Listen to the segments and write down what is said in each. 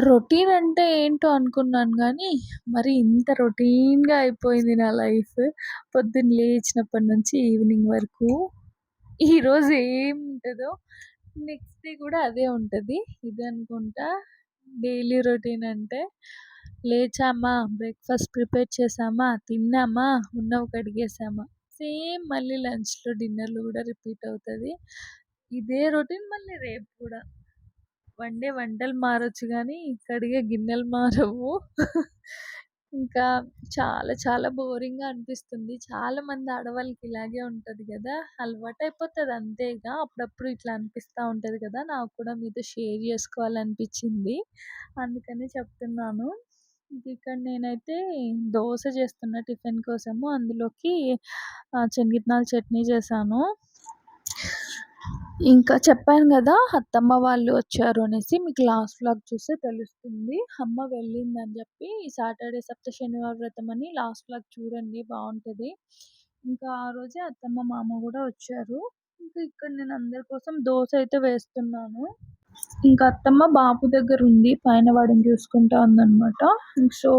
Routine అంటే ఏంటో అనుకున్నాను కానీ మరి ఇంత రొటీన్‌గా అయిపోయింది నా లైఫ్. పొద్దున్న లేచినప్పటి నుంచి ఈవినింగ్ వరకు. ఈరోజు ఏం ఉంటుందో నెక్స్ట్ డే కూడా అదే ఉంటుంది ఇదే అనుకుంటా డైలీ రొటీన్ అంటే. లేచామా, బ్రేక్‌ఫాస్ట్ ప్రిపేర్ చేసామా తిన్నామా, ఉన్నవి కడిగేసామా. సేమ్ మళ్ళీ లంచ్‌లో, డిన్నర్‌లో కూడా రిపీట్ అవుతుంది ఇదే రొటీన్ మళ్ళీ రేపు కూడా. వండే వంటలు మారొచ్చు కానీ కడిగే గిన్నెలు మారవు. ఇంకా చాలా చాలా బోరింగ్‌గా అనిపిస్తుంది. చాలా మంది ఆడవాళ్ళకి ఇలాగే ఉంటుంది కదా అలవాటు అంతే అంతేగా అప్పుడప్పుడు ఇట్లా అనిపిస్తూ ఉంటుంది కదా! నాకు కూడా మీతో షేర్ చేసుకోవాలనిపించింది అందుకనే చెప్తున్నాను. ఇక్కడ నేనైతే దోశ చేస్తున్న టిఫిన్ కోసము. అందులోకి ఆహ్, శనగిత్తనాల చట్నీ చేశాను. ఇంకా చెప్పాను కదా అత్తమ్మ వాళ్ళు వచ్చారు అనేసి. మీకు లాస్ట్ వ్లాగ్ చూస్తే తెలుస్తుంది. అమ్మ వెళ్ళిందని చెప్పి సాటర్‌డే సప్త శనివారం వ్రతం అని లాస్ట్ వ్లాగ్ చూడండి బాగుంటుంది ఇంకా ఆ రోజే అత్తమ్మ, మామ కూడా వచ్చారు. ఇంకా ఇక్కడ నేను అందరి కోసం దోశ అయితే వేస్తున్నాను. ఇంకా అత్తమ్మ బాబు దగ్గర ఉంది. పైన వాడిని చూసుకుంటా ఉందనమాట. సో,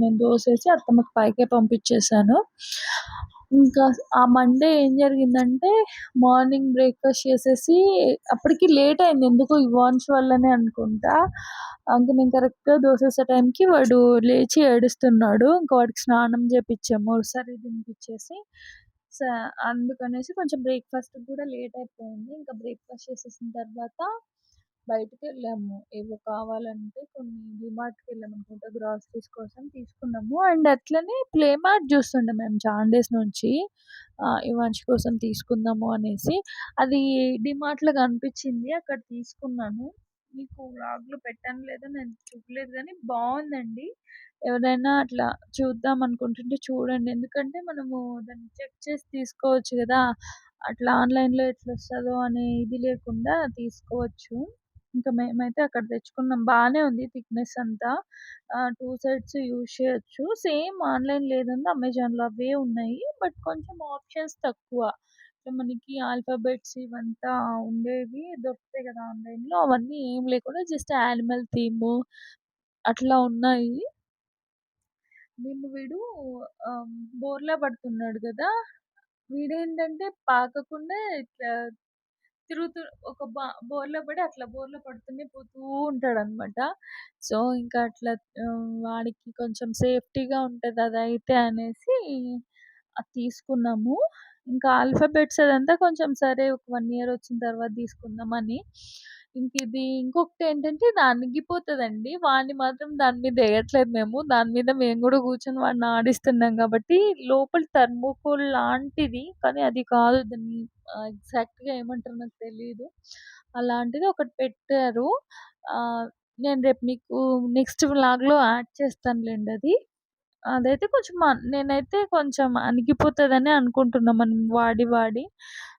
నేను దోశ వేసి అత్తమ్మకి పైకే పంపించేశాను ఇంకా ఆ మండే ఏం జరిగిందంటే మార్నింగ్ బ్రేక్‌ఫాస్ట్ చేసేసి అప్పటికి లేట్ అయింది. ఎందుకో ఇవాన్స్ వల్లనే అనుకుంటా. ఇంకా నేను కరెక్ట్‌గా దోసేసే టైంకి వాడు లేచి ఏడుస్తున్నాడు. ఇంకా వాడికి స్నానం చేపిచ్చాము. ఒకసారి తినిపించేసి స అందుకనేసి కొంచెం బ్రేక్ఫాస్ట్ కూడా లేట్ అయిపోయింది. ఇంకా బ్రేక్‌ఫాస్ట్ చేసేసిన తర్వాత బయటికెళ్ళాము. ఏవో కావాలంటే కొన్ని డిమార్ట్కి డీమార్ట్‌కెళ్ళామనుకుంటా గ్రాసరీస్ కోసం తీసుకున్నాము. అండ్ అట్లనే ప్లే మార్ట్ చూస్తుండే మేము చాలా డేస్ నుంచి. ఆహ్, కోసం తీసుకుందాము అనేసి. అది డిమార్ట్లో కనిపించింది అక్కడ తీసుకున్నాను. మీకు వ్లాగ్‌లో పెట్టాను లేదో నేను చూడలేదు కానీ బాగుందండి ఎవరైనా అట్లా చూద్దాం అనుకుంటుంటే చూడండి. ఎందుకంటే మనము దాన్ని చెక్ చేసి తీసుకోవచ్చు కదా అట్లా ఆన్‌లైన్‌లో ఎట్లొస్తదో అనే ఇది లేకుండా తీసుకోవచ్చు. ఇంకా మేమైతే అక్కడ తెచ్చుకున్నాం. బానే ఉంది థిక్‌నెస్ అంతా. ఆహ్, 2 సైడ్స్ యూజ్ చేయొచ్చు. సేమ్ ఆన్లైన్ ఏదుందో అమెజాన్‌లో అవే ఉన్నాయి. బట్ కొంచెం ఆప్షన్స్ తక్కువ. మనకి ఆల్ఫాబెట్స్ ఇవంతా ఉండేవి దొరుకుతాయి కదా ఆన్‌లైన్‌లో అవన్నీ ఏం లేకుండా జస్ట్ యానిమల్ థీము అట్లా ఉన్నాయి. మేము వీడు ఆహ్, బోర్లా పడుతున్నాడు గదా! వీడేంటంటే పాకకుండా ఇట్లా తిరుగుతూ ఒక బ బోర్లో పడి అట్లా బోర్లో పడుతూనే పోతూ ఉంటాడు అనమాట సో, ఇంకా అట్లా వాడికి కొంచెం సేఫ్టీగా ఉంటది అదైతే అనేసి అది తీసుకున్నాము. ఇంకా ఆల్ఫాబెట్స్ అదంతా కొంచెం సరే ఒక వన్ ఇయర్ వచ్చిన తర్వాత తీసుకుందామని. ఇంకిది ఇది ఇంకొకటేంటంటే ఇది అణిగిపోతదండి. వాడిని మాత్రం దాని మీద ఎయట్లేదు మేము. దాని మీద మేము గూడా కూర్చొని వాడిని ఆడిస్తున్నాం కాబట్టి లోపల థర్మోకోల్ లాంటిది కానీ అది కాదు దాన్ని ఆహ్, ఎగ్జాక్ట్‌గా ఏమంటారో నాకు తెలీదు. అలాంటిది ఒకటి పెట్టారు. ఆహ్, నేను రేపు మీకు నెక్స్ట్ వ్లాగ్‌లో యాడ్ చేస్తానులెండి అది. అదైతే కొంచెం నేనైతే కొంచెం అణిగిపోతుందని అనుకుంటున్నా మనం వాడి వాడి.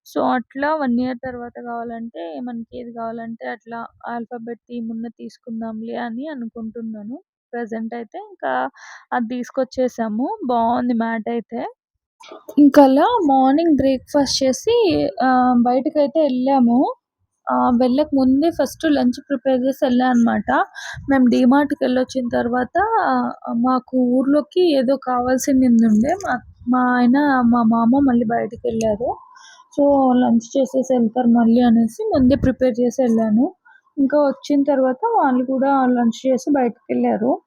సో, అట్లా వన్ ఇయర్ తర్వాత కావాలంటే మనకి ఏది కావాలంటే అట్లా ఆల్ఫాబెట్ థీమ్ ఉన్నది తీసుకుందాంలే అని అనుకుంటున్నాను. ప్రజెంట్ అయితే ఇంకా అది తీసుకొచ్చేసాము. బాగుంది మ్యాట్ అయితే. ఇంకలా మార్నింగ్ బ్రేక్‌ఫాస్ట్ చేసి ఆహ్, బయటకైతే వెళ్ళాము వెళ్ళక ముందే ఫస్ట్ లంచ్ ప్రిపేర్ చేసి ఎళ్ళా అనమాట. మేము వచ్చిన తర్వాత మాకు ఊర్లోకి ఏదో కావాల్సిందుండే. మా మా ఆయన, మా మామ మళ్ళీ బయటికెళ్ళారు. సో, లంచ్ చేసేసి వెళ్తారు మళ్ళీ అనేసి ముందే ప్రిపేర్ చేసి వెళ్ళాను ఇంకా వచ్చిన తర్వాత వాళ్ళు కూడా లంచ్ చేసి బయటికెళ్ళారు.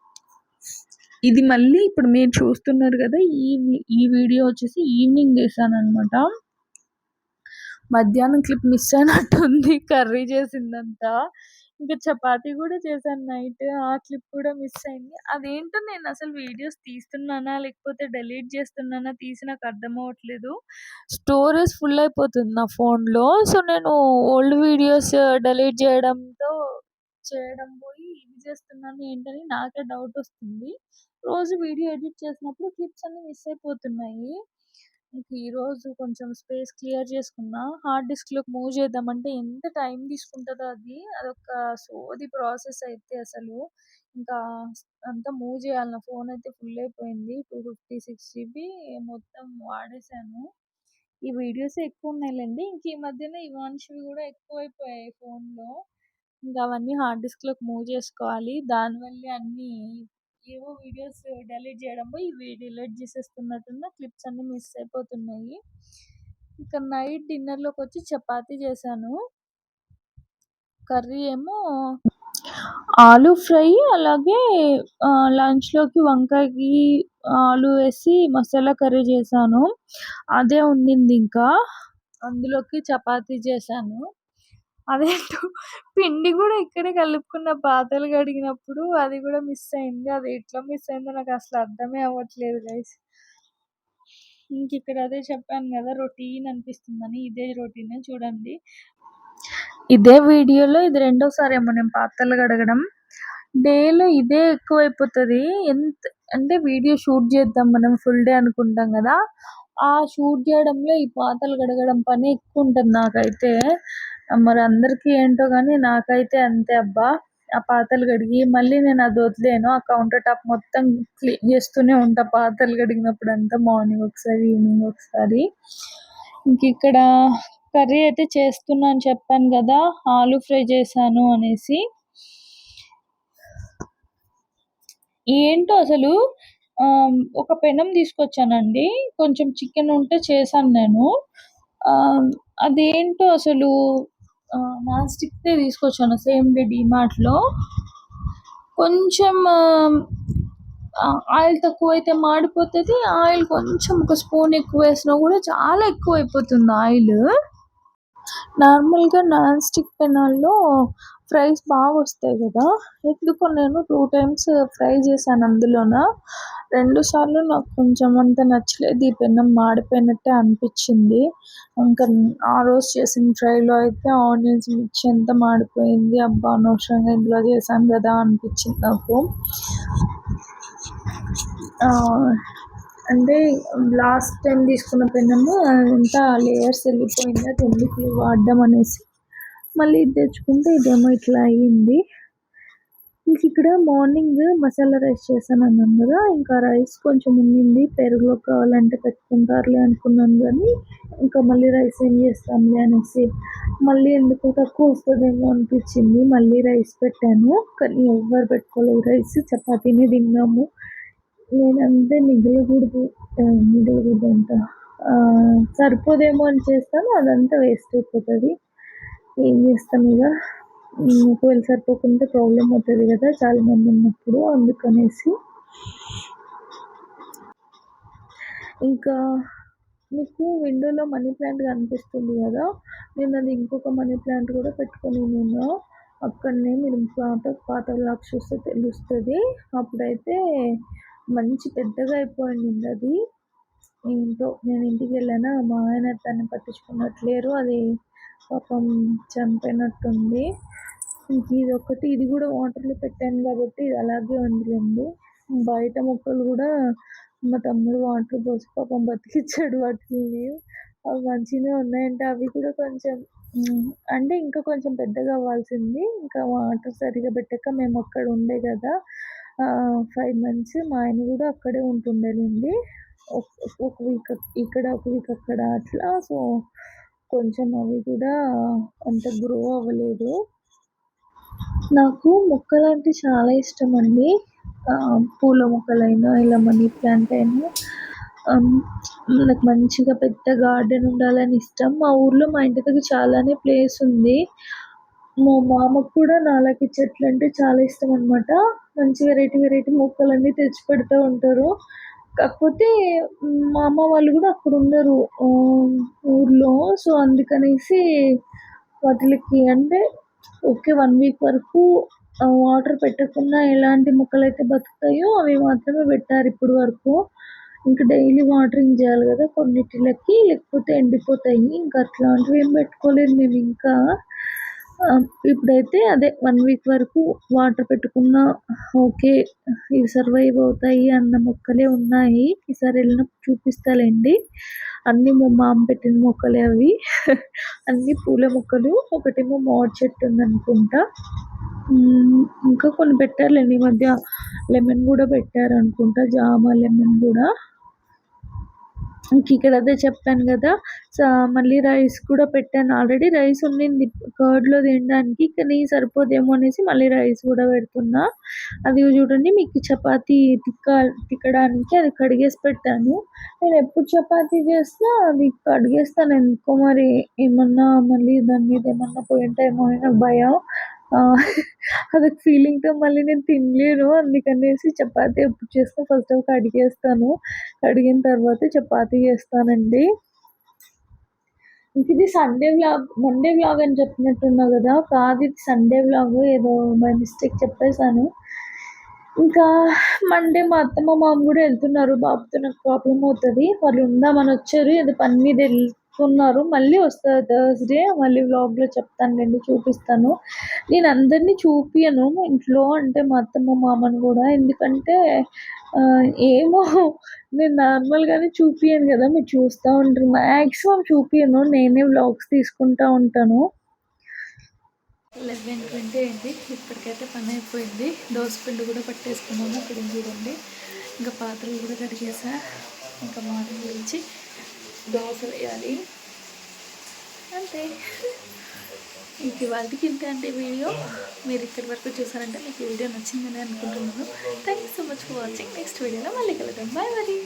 ఇది మళ్ళీ ఇప్పుడు మీరు చూస్తున్నారు కదా ఈ ఈ వీడియో వచ్చేసి ఈవినింగ్ అనమాట మధ్యాహ్నం క్లిప్ మిస్ అయినట్టుంది కర్రీ చేసిందంతా. ఇంకా చపాతీ కూడా చేశాను నైట్. ఆ క్లిప్ కూడా మిస్ అయింది. అదేంటో అసలు వీడియోస్ తీస్తున్నానా? లేకపోతే డిలీట్ చేస్తున్నానా? తీసి నాకు అర్థం అవ్వట్లేదు. స్టోరేజ్ ఫుల్ అయిపోతుంది నా ఫోన్‌లో. సో, నేను ఓల్డ్ వీడియోస్ డిలీట్ చేయడంతో చేయడం పోయి ఇది చేస్తున్నాను ఏంటని నాకే డౌట్ వస్తుంది రోజు వీడియో ఎడిట్ చేసినప్పుడు క్లిప్స్ అన్నీ మిస్ అయిపోతున్నాయి. ఈ ఈరోజు కొంచెం స్పేస్ క్లియర్ చేసుకున్నా. హార్డ్ డిస్క్‌లోకి మూవ్ చేద్దామంటే ఎంత టైం తీసుకుంటదో అది. అదొక సోది ప్రాసెస్ అయితే అసలు. ఇంకా అంతా మూవ్ చేయాలి. నా ఫోన్ అయితే ఫుల్ అయిపోయింది. 256 జీబీ మొత్తం వాడేసాను. ఈ వీడియోస్ ఎక్కువ ఉన్నాయిలేండి ఇంక ఈ మధ్యన ఇవాన్ష్‌వి కూడా ఎక్కువైపోయాయి ఫోన్‌లో. ఇంకా అవన్నీ హార్డ్ డిస్క్‌లోకి మూవ్ చేసుకోవాలి. దానివల్లే అన్నీ ఏవో వీడియోస్ డెలీట్ చేయడం పోయి ఇవి డిలీట్ చేసేస్తున్నట్టున్న క్లిప్స్ అన్నీ మిస్ అయిపోతున్నాయి. ఇక నైట్ డిన్నర్లోకి వచ్చి చపాతీ చేశాను. కర్రీ ఏమో ఆలు ఫ్రై అలాగే లంచ్‌లోకి వంకాయకి ఆలు వేసి మసాలా కర్రీ చేశాను. అదే ఉండింది ఇంకా. అందులోకి చపాతీ చేశాను. అదేంటో పిండి కూడా ఇక్కడే కలుపుకున్న పాత్రలు కడిగినప్పుడు అది కూడా మిస్ అయింది. అది ఎట్లా మిస్ అయిందో నాకు అసలు అర్థమే అవ్వట్లేదు గైస్. ఇంక ఇక్కడ అదే చెప్పాను కదా రొటీన్ అనిపిస్తుందని. ఇదే రొటీన్ చూడండి. ఇదే వీడియోలో ఇది రెండోసారి ఏమో నేను పాత్రలు కడగడం. డేలో ఇదే ఎక్కువైపోతది. ఎంత అంటే వీడియో షూట్ చేద్దాం మనం ఫుల్ డే అనుకుంటాం కదా! ఆ షూట్ చేయడంలో ఈ పాత్రలు కడగడం పని ఎక్కువ ఉంటుంది నాకైతే. మరి అందరికీ ఏంటో కానీ నాకైతే అంతే అబ్బా! ఆ పాత్రలు కడిగి మళ్ళీ నేను అది వదిలేను ఆ కౌంటర్ టాప్ మొత్తం క్లీన్ చేస్తూనే ఉంటా పాత్రలు కడిగినప్పుడంతా మార్నింగ్ ఒకసారి, ఈవినింగ్ ఒకసారి. ఇంక ఇక్కడ కర్రీ అయితే చేస్తున్నా అని చెప్పాను కదా! ఆలు ఫ్రై చేశాను అనేసి. ఏంటో అసలు ఒక పెనం తీసుకొచ్చానండి. కొంచెం చికెన్ ఉంటే చేశాను నేను. అదేంటో అసలు నాన్ స్టిక్‌దే తీసుకొచ్చాను సేమ్ డే డీమార్ట్‌లో. కొంచెం ఆయిల్ తక్కువ అయితే మాడిపోతుంది ఆయిల్ కొంచెం ఒక స్పూన్ ఎక్కువ వేసినా కూడా చాలా ఎక్కువ అయిపోతుంది ఆయిల్ నార్మల్‌గా నాన్ స్టిక్ పెనాల్లో ఫ్రైస్ బాగా వస్తాయి కదా! ఎందుకో నేను టూ టైమ్స్ ఫ్రై చేశాను అందులోన. రెండు సార్లు నాకు కొంచెం అంత నచ్చలేదు. ఈ పెనం మాడిపోయినట్టే అనిపించింది ఇంకా ఆ రోజు చేసిన ఫ్రైలో అయితే ఆనియన్స్, మిర్చి అంతా మాడిపోయింది. అబ్బా! అనవసరంగా ఇందులో చేశాను కదా అనిపించింది నాకు. అంటే లాస్ట్ టైం తీసుకున్న పెనము అంతా లేయర్స్ వెళ్ళిపోయింది. అది ఎందుకు వాడడం అనేసి మళ్ళీ ఇది తెచ్చుకుంటే ఇదేమో ఇట్లా అయ్యింది. ఇంకిక్కడ మార్నింగ్ మసాలా రైస్ చేశాను అన్నాను కదా! ఇంకా రైస్ కొంచెం ఉండింది. పెరుగులో కావాలంటే పెట్టుకుంటారులే అనుకున్నాను కానీ ఇంకా మళ్ళీ రైస్ ఏం చేస్తాంలే అనేసి మళ్ళీ ఎందుకు తక్కువ వస్తుందేమో అనిపించింది మళ్ళీ రైస్ పెట్టాను. కానీ ఎవ్వరు పెట్టుకోలేదు రైస్. చపాతీనే తిన్నాము. నేనంతే మిగలకూడదు ఆహ్, అంట సరిపోదేమో అని చేస్తాను. అదంతా వేస్ట్ అయిపోతుంది ఏం చేస్తాం. హ్మ్. ఒకవేళ సరిపోకుంటే ప్రాబ్లమ్ అవుతది కదా! చాలా మంది ఉన్నప్పుడు అందుకనేసి. ఇంకా మీకు విండోలో మనీ ప్లాంట్ కనిపిస్తుంది కదా! నేనది ఇంకొక మనీ ప్లాంట్ కూడా పెట్టుకొనున్నాను. అక్కడనే మీరు పాత పాత వ్లాగ్స్ చూస్తే తెలుస్తది. అప్పుడైతే మంచి పెద్దగా అయిపోయింది అది. ఏంటో నేను ఇంటికెళ్ళానా మా ఆయన దాన్ని పట్టించుకున్నట్టు లేరు. అది పాపం చనిపోయినట్టుంది. ఇది ఒకటి ఇది కూడా వాటర్‌లో పెట్టాను కాబట్టి ఇది అలాగే ఉందిలెండి. బయట మొక్కలు కూడా మా తమ్ముడు వాటర్ పోసి పాపం బతికిచ్చాడు వాటిని అవి మంచిగనే ఉన్నాయంటే అవి కూడా కొంచెం అంటే ఇంకా కొంచెం పెద్దగా అవ్వాల్సింది. ఇంకా వాటర్ సరిగా పెట్టాక మేము అక్కడ ఉండే కదా! ఫైవ్ మంత్స్ మా ఆయన కూడా అక్కడే ఉంటుండేనండి. ఒక వీక్ ఇక్కడ, ఒక వీక్ అక్కడ అట్లా. సో, కొంచెం అవి కూడా అంత గ్రో అవ్వలేదు. నాకు మొక్కలు అంటే చాలా ఇష్టం అండి పూల మొక్కలైనా, ఇలా మనీ ప్లాంట్ అయినా నాకు మంచిగా పెద్ద గార్డెన్ ఉండాలని ఇష్టం. మా ఊర్లో మా ఇంటి దగ్గర చాలానే ప్లేస్ ఉంది. మా మామకు కూడా నాలాకి చెట్లు అంటే చాలా ఇష్టం అనమాట మంచి వెరైటీ, వెరైటీ మొక్కలన్నీ తెచ్చి పెడుతూ ఉంటారు. కాకపోతే మా అమ్మ వాళ్ళు కూడా అక్కడ ఉండరు ఊర్లో. సో, అందుకనేసి వాటిలకి అంటే ఓకే. వన్ వీక్ వరకు వాటర్ పెట్టకుండా ఎలాంటి మొక్కలైతే బతుకుతాయో అవి మాత్రమే పెట్టారు ఇప్పటి వరకు. ఇంక డైలీ వాటరింగ్ చేయాలి కదా! కొన్నిటిలకి లేకపోతే ఎండిపోతాయి. ఇంకా అట్లాంటివి ఏం పెట్టుకోలేదు మేము ఇంకా ఇప్పుడైతే అదే వన్ వీక్ వరకు వాటర్ పెట్టుకున్నా ఓకే. ఇవి సర్వైవ్ అవుతాయి అన్న మొక్కలే ఉన్నాయి. ఈసారి వెళ్ళినప్పుడు చూపిస్తాలెండి. అన్నీ మా మామ పెట్టిన మొక్కలే అవి. అన్నీ పూల మొక్కలు. ఒకటేమో మామిడి చెట్టు ఉందనుకుంటా. ఇంకా కొన్ని పెట్టారులేండి ఈ మధ్య లెమన్ కూడా పెట్టారు అనుకుంటా జామ, లెమన్ కూడా. ఇంక ఇక్కడ అదే చెప్పాను కదా. సో మళ్ళీ రైస్ కూడా పెట్టాను ఆల్రెడీ. రైస్ ఉండింది. కర్డ్లో తినడానికి కానీ సరిపోదేమో అనేసి మళ్ళీ రైస్ కూడా పెడుతున్నా. అది చూడండి మీకు చపాతీ తిక్క తిక్కడానికి అది కడిగేసి పెట్టాను. నేను ఎప్పుడు చపాతీ చేసినా అది కడిగేస్తాను. ఎందుకో మరి ఏమన్నా మళ్ళీ దాని మీద ఏమన్నా పోయింటేమో అని భయం. అదొక ఫీలింగ్తో మళ్ళీ నేను తినలేను. అందుకనేసి చపాతీ ఎప్పుడు చేస్తాను ఫస్ట్ ఆఫ్ కడిగేస్తాను కడిగిన తర్వాత చపాతీ చేస్తానండి. ఇంక ఇది సండే వ్లాగ్ మండే వ్లాగ్ అని చెప్పినట్టున్నా కదా కాదు ఇది సండే వ్లాగ్ ఏదో మై మిస్టేక్ చెప్పేశాను. ఇంకా మండే మా అత్తమ్మ మామ కూడా వెళ్తున్నారు. బాబుతో నాకు ప్రాబ్లం అవుతుంది. వాళ్ళు ఉందామని వచ్చారు. ఏదో పని మీద ఉన్నారు మళ్ళీ వస్తారు థర్స్డే మళ్ళీ వ్లాగ్లో చెప్తాను రండి చూపిస్తాను. నేను అందరినీ చూపియను. ఇంట్లో అంటే మా అత్తమ్మ మామని కూడా. ఎందుకంటే ఏమో నేను నార్మల్గానే చూపియను కదా. మీరు చూస్తూ ఉంటారు. మ్యాక్సిమం చూపియను. నేనే వ్లాగ్స్ తీసుకుంటా ఉంటాను. లెవెన్ ట్వంటీ అయింది. ఇప్పటికైతే పని అయిపోయింది. దోశ పిండి కూడా పట్టేసుకున్నాను. ఇక్కడ చూడండి. ఇంకా పాత్రలు కూడా కడిగేసా. ఇంకా మార్నింగ్ లేచి దోశ వేయాలి. అంతే. ఇంక ఇవాళకి ఇంతే అంటే వీడియో. మీరు ఇక్కడి వరకు చూసారంటే మీకు ఈ వీడియో నచ్చిందని అనుకుంటున్నాను. Thank you so much for watching next వీడియోలో మళ్ళీ కలుద్దాం. బాయ్ మరి